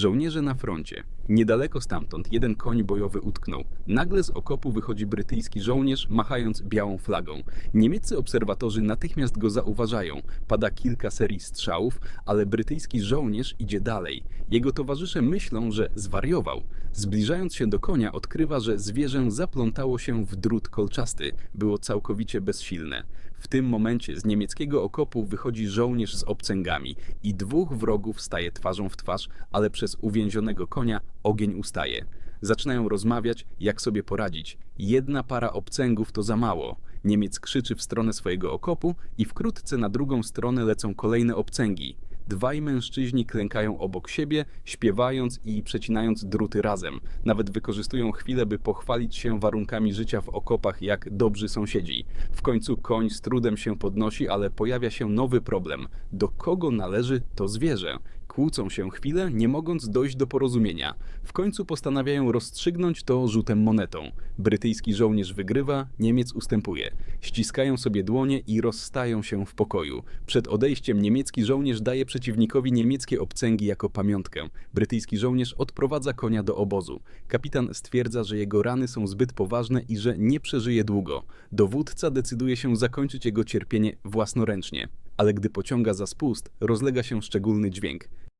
Żołnierze na froncie. Niedaleko stamtąd jeden koń bojowy utknął. Nagle z okopu wychodzi brytyjski żołnierz, machając białą flagą. Niemieccy obserwatorzy natychmiast go zauważają. Pada kilka serii strzałów, ale brytyjski żołnierz idzie dalej. Jego towarzysze myślą, że zwariował. Zbliżając się do konia, odkrywa, że zwierzę zaplątało się w drut kolczasty. Było całkowicie bezsilne. W tym momencie z niemieckiego okopu wychodzi żołnierz z obcęgami i dwóch wrogów staje twarzą w twarz, ale przez uwięzionego konia ogień ustaje. Zaczynają rozmawiać, jak sobie poradzić. Jedna para obcęgów to za mało. Niemiec krzyczy w stronę swojego okopu i wkrótce na drugą stronę lecą kolejne obcęgi. Dwaj mężczyźni klękają obok siebie, śpiewając i przecinając druty razem. Nawet wykorzystują chwilę, by pochwalić się warunkami życia w okopach jak dobrzy sąsiedzi. W końcu koń z trudem się podnosi, ale pojawia się nowy problem. Do kogo należy to zwierzę? Kłócą się chwilę, nie mogąc dojść do porozumienia. W końcu postanawiają rozstrzygnąć to rzutem monetą. Brytyjski żołnierz wygrywa, Niemiec ustępuje. Ściskają sobie dłonie i rozstają się w pokoju. Przed odejściem niemiecki żołnierz daje przeciwnikowi niemieckie obcęgi jako pamiątkę. Brytyjski żołnierz odprowadza konia do obozu. Kapitan stwierdza, że jego rany są zbyt poważne i że nie przeżyje długo. Dowódca decyduje się zakończyć jego cierpienie własnoręcznie. Ale gdy pociąga za spust, rozlega się szczególny dźwięk.